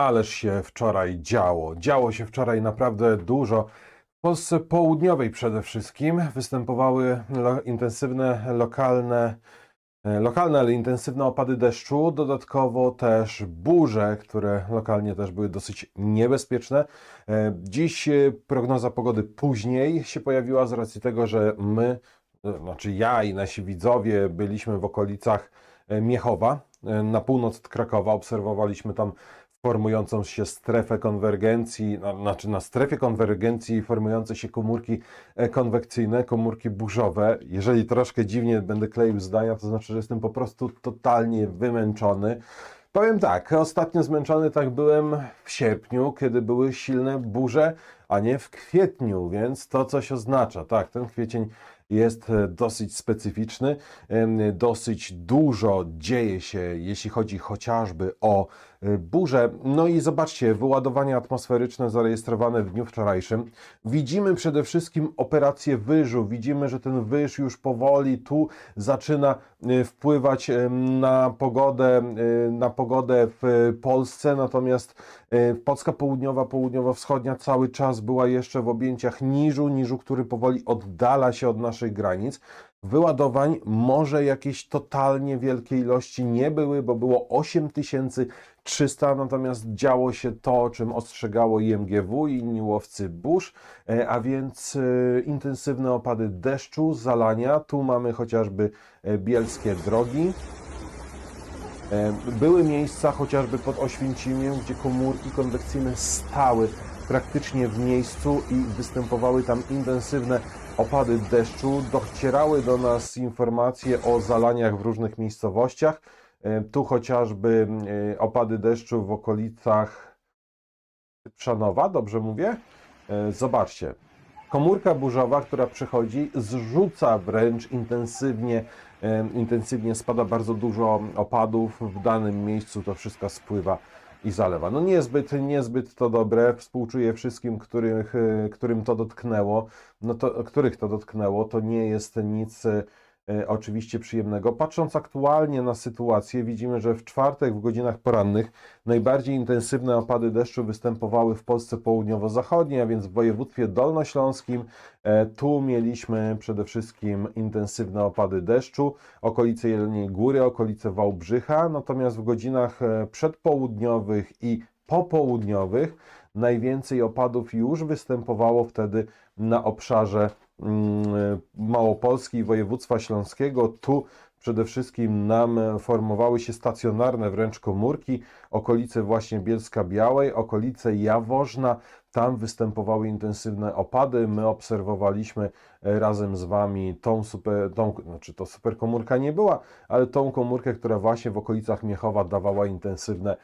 Ależ się wczoraj działo. Działo się wczoraj naprawdę dużo. W Polsce południowej przede wszystkim występowały lo intensywne lokalne, e, lokalne, ale intensywne opady deszczu. Dodatkowo też burze, które lokalnie też były dosyć niebezpieczne. E, Dziś e, prognoza pogody później się pojawiła z racji tego, że my, znaczy ja i nasi widzowie byliśmy w okolicach Miechowa, na północ od Krakowa. Obserwowaliśmy tam formującą się strefę konwergencji, na, znaczy na strefie konwergencji formujące się komórki e, konwekcyjne, komórki burzowe. Jeżeli troszkę dziwnie będę kleił zdania, to znaczy, że jestem po prostu totalnie wymęczony. Powiem tak, ostatnio zmęczony tak byłem w sierpniu, kiedy były silne burze, a nie w kwietniu, więc to coś oznacza. Tak, ten kwiecień jest e, dosyć specyficzny, dosyć dużo dzieje się, jeśli chodzi chociażby o e, burze. No i zobaczcie, wyładowania atmosferyczne zarejestrowane w dniu wczorajszym. Widzimy przede wszystkim operację wyżu, widzimy, że ten wyż już powoli tu zaczyna wpływać em, na pogodę, e, na pogodę w Polsce, natomiast Polska południowa, południowo-wschodnia cały czas była jeszcze w objęciach niżu, niżu, który powoli oddala się od naszych granic. Wyładowań może jakieś totalnie wielkie ilości nie były, bo było 8300, natomiast działo się to, czym ostrzegało IMGW i inni łowcy burz, e, a więc e, intensywne opady deszczu, zalania. Tu mamy chociażby e, bielskie drogi. Były miejsca, chociażby pod Oświęcimiem, gdzie komórki konwekcyjne stały praktycznie w miejscu i występowały tam intensywne opady deszczu. Docierały do nas informacje o zalaniach w różnych miejscowościach. E, Tu chociażby e, opady deszczu w okolicach Szanowa, dobrze mówię? E, Zobaczcie. Komórka burzowa, która przychodzi, zrzuca wręcz intensywnie, intensywnie spada bardzo dużo opadów w danym miejscu, to wszystko spływa i zalewa. No niezbyt, niezbyt to dobre. Współczuję wszystkim, których, którym to dotknęło, no to, których to dotknęło. To nie jest nic oczywiście przyjemnego. Patrząc aktualnie na sytuację, widzimy, że w czwartek w godzinach porannych najbardziej intensywne opady deszczu występowały w Polsce południowo-zachodniej, a więc w województwie dolnośląskim. E, Tu mieliśmy przede wszystkim intensywne opady deszczu, okolice Jeleniej Góry, okolice Wałbrzycha, natomiast w godzinach e, przedpołudniowych i popołudniowych najwięcej opadów już występowało wtedy na obszarze mm, Małopolski i województwa śląskiego. Tu przede wszystkim nam formowały się stacjonarne wręcz komórki, okolice właśnie Bielska Białej, okolice Jaworzna, tam występowały intensywne opady. My obserwowaliśmy e, razem z Wami tą super, tą, znaczy to super komórka nie była, ale tą komórkę, która właśnie w okolicach Miechowa dawała intensywne mm,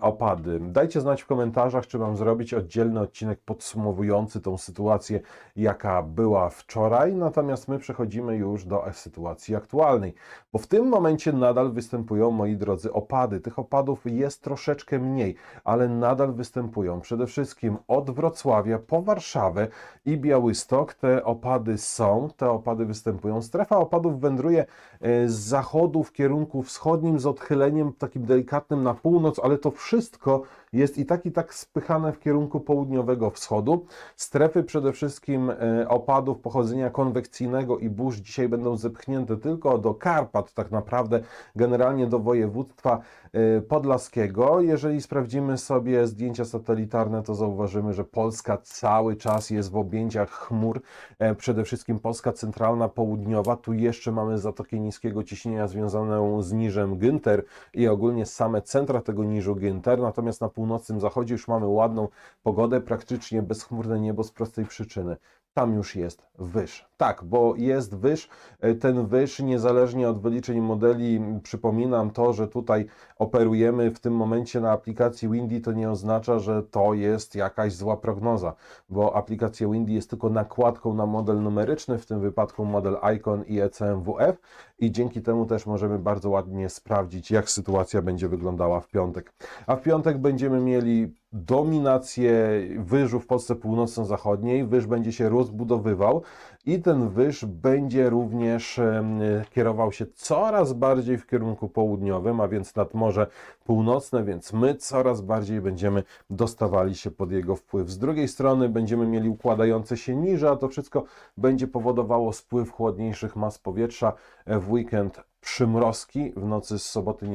opady. Dajcie znać w komentarzach, czy mam zrobić oddzielny odcinek podsumowujący tą sytuację, jaka była wczoraj. Natomiast my przechodzimy już do sytuacji aktualnej, bo w tym momencie nadal występują, moi drodzy, opady. Tych opadów jest troszeczkę mniej, ale nadal występują. Przede wszystkim od Wrocławia po Warszawę i Białystok te opady są, te opady występują. Strefa opadów wędruje e, z zachodu w kierunku wschodnim z odchyleniem takim delikatnym na północ, ale to wszystko jest i tak i tak spychane w kierunku południowego wschodu. Strefy przede wszystkim e, opadów pochodzenia konwekcyjnego i burz dzisiaj będą zepchnięte tylko do Karpat, tak naprawdę generalnie do województwa e, podlaskiego. Jeżeli sprawdzimy sobie zdjęcia satelitarne, to zauważymy, że Polska cały czas jest w objęciach chmur, e, przede wszystkim Polska centralna, południowa. Tu jeszcze mamy zatokę niskiego ciśnienia związaną z niżem Günther i ogólnie same centra tego niżu Günther, natomiast na północnym zachodzie już mamy ładną pogodę, praktycznie bezchmurne niebo z prostej przyczyny. Tam już jest wyż. Tak, bo jest wyż. E, Ten wyż, niezależnie od wyliczeń modeli, przypominam to, że tutaj operujemy w tym momencie na aplikacji Windy, to nie oznacza, że to jest jakaś zła prognoza, bo aplikacja Windy jest tylko nakładką na model numeryczny, w tym wypadku model ICON i ECMWF i dzięki temu też możemy bardzo ładnie sprawdzić, jak sytuacja będzie wyglądała w piątek. A w piątek będziemy mieli dominację wyżu w Polsce północno-zachodniej. Wyż będzie się rozbudowywał i ten wyż będzie również kierował się coraz bardziej w kierunku południowym, a więc nad Morze Północne, więc my coraz bardziej będziemy dostawali się pod jego wpływ. Z drugiej strony będziemy mieli układające się niże, a to wszystko będzie powodowało spływ chłodniejszych mas powietrza w weekend przymrozki w nocy z soboty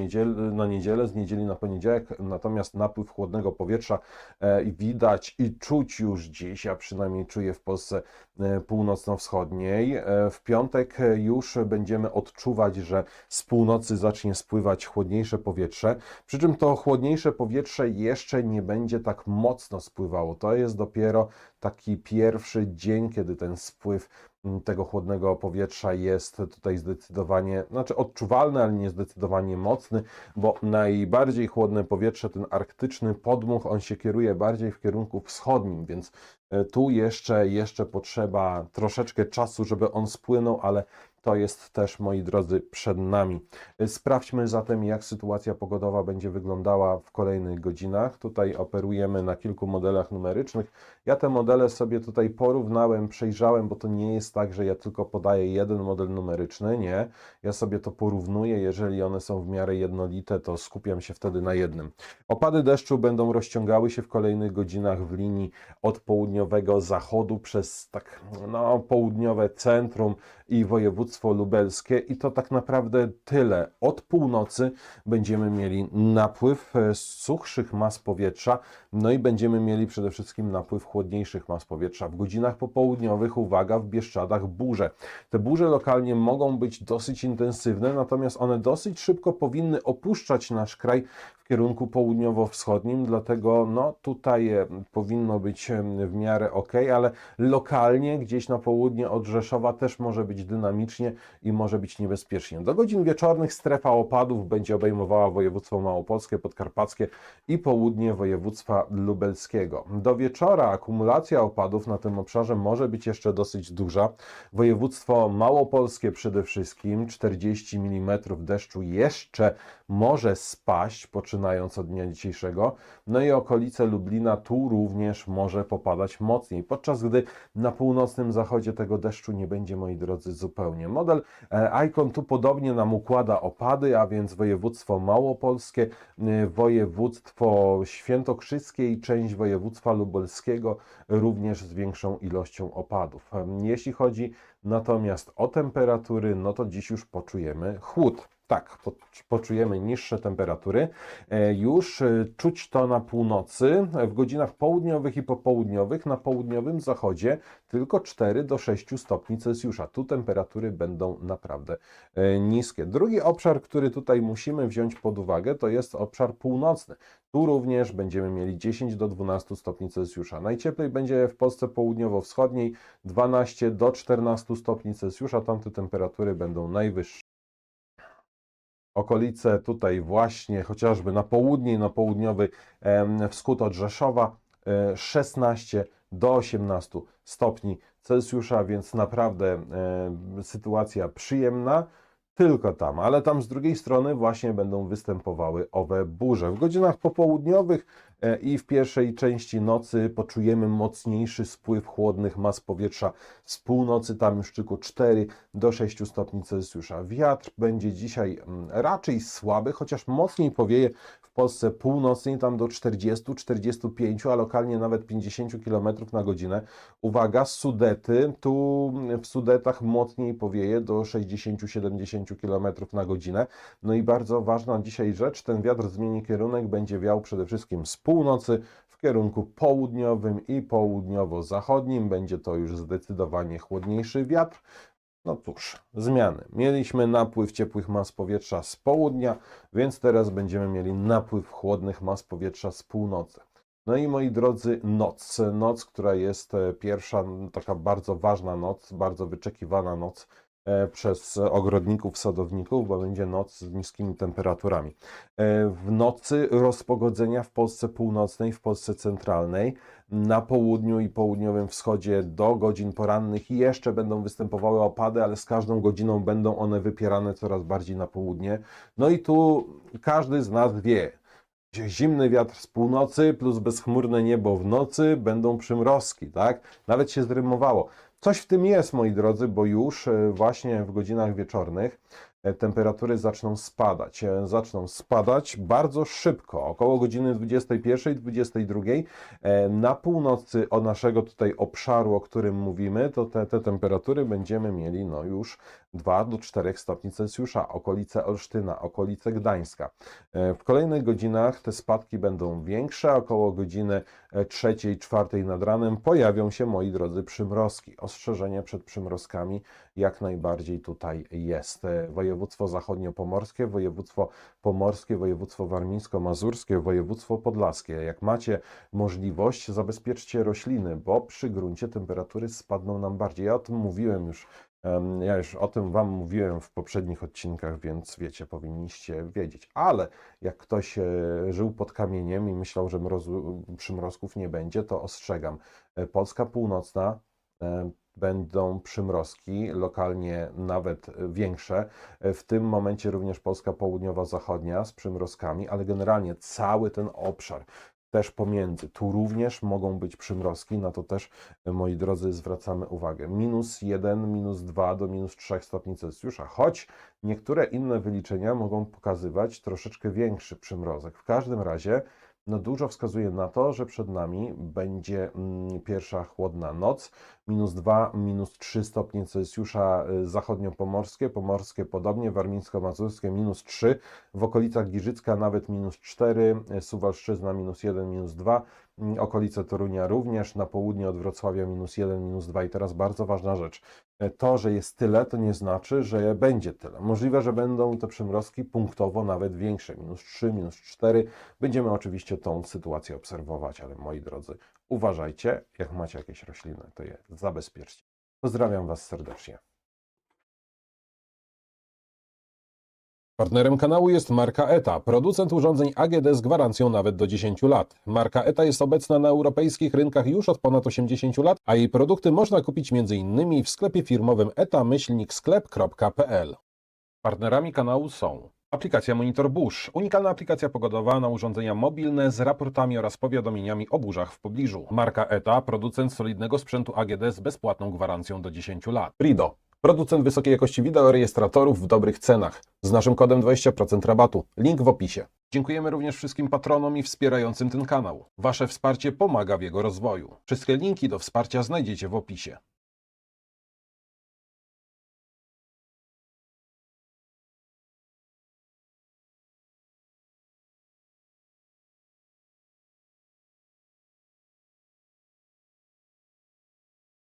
na niedzielę, z niedzieli na poniedziałek, natomiast napływ chłodnego powietrza e, widać i czuć już dziś, ja przynajmniej czuję w Polsce e, północno-wschodniej. E, W piątek już będziemy odczuwać, że z północy zacznie spływać chłodniejsze powietrze, przy czym to chłodniejsze powietrze jeszcze nie będzie tak mocno spływało. To jest dopiero taki pierwszy dzień, kiedy ten spływ tego chłodnego powietrza jest tutaj zdecydowanie, znaczy odczuwalny, ale nie zdecydowanie mocny, bo najbardziej chłodne powietrze, ten arktyczny podmuch, on się kieruje bardziej w kierunku wschodnim, więc e, tu jeszcze, jeszcze potrzeba troszeczkę czasu, żeby on spłynął, ale to jest też, moi drodzy, przed nami. Sprawdźmy zatem, jak sytuacja pogodowa będzie wyglądała w kolejnych godzinach. Tutaj operujemy na kilku modelach numerycznych. Ja te modele sobie tutaj porównałem, przejrzałem, bo to nie jest tak, że ja tylko podaję jeden model numeryczny. Nie, ja sobie to porównuję. Jeżeli one są w miarę jednolite, to skupiam się wtedy na jednym. Opady deszczu będą rozciągały się w kolejnych godzinach w linii od południowego zachodu przez tak no, południowe centrum i województwo lubelskie i to tak naprawdę tyle. Od północy będziemy mieli napływ e, suchszych mas powietrza, no i będziemy mieli przede wszystkim napływ chłodniejszych mas powietrza. W godzinach popołudniowych, uwaga, w Bieszczadach burze. Te burze lokalnie mogą być dosyć intensywne, natomiast one dosyć szybko powinny opuszczać nasz kraj w kierunku południowo-wschodnim, dlatego no tutaj e, powinno być w miarę ok, ale lokalnie gdzieś na południe od Rzeszowa też może być dynamicznie i może być niebezpiecznie. Do godzin wieczornych strefa opadów będzie obejmowała województwo małopolskie, podkarpackie i południe województwa lubelskiego. Do wieczora akumulacja opadów na tym obszarze może być jeszcze dosyć duża. Województwo małopolskie przede wszystkim 40 mm deszczu jeszcze może spaść, poczynając od dnia dzisiejszego. No i okolice Lublina tu również może popadać mocniej, podczas gdy na północnym zachodzie tego deszczu nie będzie, moi drodzy, zupełnie. Model e, Icon tu podobnie nam układa opady, a więc województwo małopolskie, y, województwo świętokrzyskie i część województwa lubelskiego również z większą ilością opadów. Em, Jeśli chodzi natomiast o temperatury, no to dziś już poczujemy chłód. Tak, po- poczujemy niższe temperatury. E, Już e, czuć to na północy, w godzinach południowych i popołudniowych, na południowym zachodzie tylko 4 do 6 stopni Celsjusza. Tu temperatury będą naprawdę e, niskie. Drugi obszar, który tutaj musimy wziąć pod uwagę, to jest obszar północny. Tu również będziemy mieli 10 do 12 stopni Celsjusza. Najcieplej będzie w Polsce południowo-wschodniej 12 do 14 stopni Celsjusza. Tamte temperatury będą najwyższe okolice tutaj właśnie, chociażby na południe i na południowy wschód od Rzeszowa, e, 16 do 18 stopni Celsjusza, więc naprawdę e, sytuacja przyjemna. Tylko tam, ale tam z drugiej strony właśnie będą występowały owe burze. W godzinach popołudniowych e, i w pierwszej części nocy poczujemy mocniejszy spływ chłodnych mas powietrza z północy, tam już tylko 4 do 6 stopni Celsjusza. Wiatr będzie dzisiaj mm, raczej słaby, chociaż mocniej powieje Polsce północnej, tam do 40-45, a lokalnie nawet 50 km na godzinę. Uwaga, Sudety, tu w Sudetach mocniej powieje do 60-70 km na godzinę. No i bardzo ważna dzisiaj rzecz, ten wiatr zmieni kierunek, będzie wiał przede wszystkim z północy w kierunku południowym i południowo-zachodnim. Będzie to już zdecydowanie chłodniejszy wiatr. No cóż, zmiany. Mieliśmy napływ ciepłych mas powietrza z południa, więc teraz będziemy mieli napływ chłodnych mas powietrza z północy. No i moi drodzy, noc. Noc, która jest e, pierwsza, taka bardzo ważna noc, bardzo wyczekiwana noc e, przez ogrodników, sadowników, bo będzie noc z niskimi temperaturami. E, W nocy rozpogodzenia w Polsce północnej, w Polsce centralnej, na południu i południowym wschodzie do godzin porannych i jeszcze będą występowały opady, ale z każdą godziną będą one wypierane coraz bardziej na południe. No i tu każdy z nas wie, zimny wiatr z północy plus bezchmurne niebo w nocy będą przymrozki, tak? Nawet się zrymowało. Coś w tym jest, moi drodzy, bo już e, właśnie w godzinach wieczornych temperatury zaczną spadać. E, Zaczną spadać bardzo szybko, około godziny 21-22. E, Na północy od naszego tutaj obszaru, o którym mówimy, to te, te temperatury będziemy mieli no już 2 do 4 stopni Celsjusza, okolice Olsztyna, okolice Gdańska. E, W kolejnych godzinach te spadki będą większe, około godziny e, trzeciej, czwartej nad ranem pojawią się, moi drodzy, przymrozki. Ostrzeżenie przed przymrozkami jak najbardziej tutaj jest. E, Województwo zachodniopomorskie, województwo pomorskie, województwo warmińsko-mazurskie, województwo podlaskie. Jak macie możliwość, zabezpieczcie rośliny, bo przy gruncie temperatury spadną nam bardziej. Ja o tym mówiłem już Ja już o tym Wam mówiłem w poprzednich odcinkach, więc wiecie, powinniście wiedzieć. Ale jak ktoś e, żył pod kamieniem i myślał, że mrozu, przymrozków nie będzie, to ostrzegam. E, Polska północna e, będą przymrozki, lokalnie nawet większe. W tym momencie również Polska południowo-zachodnia z przymrozkami, ale generalnie cały ten obszar też pomiędzy. Tu również mogą być przymrozki, na to też, e, moi drodzy, zwracamy uwagę. Minus 1, minus 2 do minus 3 stopni Celsjusza, choć niektóre inne wyliczenia mogą pokazywać troszeczkę większy przymrozek. W każdym razie, no dużo wskazuje na to, że przed nami będzie mm, pierwsza chłodna noc, minus 2, minus 3 stopnie Celsjusza y, zachodniopomorskie, pomorskie podobnie, warmińsko-mazurskie minus 3, w okolicach Giżycka nawet minus 4, y, Suwalszczyzna minus 1, minus 2, mm, okolice Torunia również, na południe od Wrocławia minus 1, minus 2 i teraz bardzo ważna rzecz. E, To, że jest tyle, to nie znaczy, że będzie tyle. Możliwe, że będą te przymrozki punktowo nawet większe, minus 3, minus 4. Będziemy oczywiście tą sytuację obserwować, ale moi drodzy, uważajcie, jak macie jakieś rośliny, to je zabezpieczcie. Pozdrawiam Was serdecznie. Partnerem kanału jest marka ETA, producent urządzeń AGD z gwarancją nawet do 10 lat. Marka ETA jest obecna na europejskich rynkach już od ponad 80 lat, a jej produkty można kupić m.in. w sklepie firmowym eta-sklep.pl. Partnerami kanału są aplikacja Monitor Bush, unikalna aplikacja pogodowa na urządzenia mobilne z raportami oraz powiadomieniami o burzach w pobliżu. Marka ETA, producent solidnego sprzętu AGD z bezpłatną gwarancją do 10 lat. Frido, producent wysokiej jakości wideorejestratorów w dobrych cenach. Z naszym kodem 20% rabatu. Link w opisie. Dziękujemy również wszystkim patronom i wspierającym ten kanał. Wasze wsparcie pomaga w jego rozwoju. Wszystkie linki do wsparcia znajdziecie w opisie.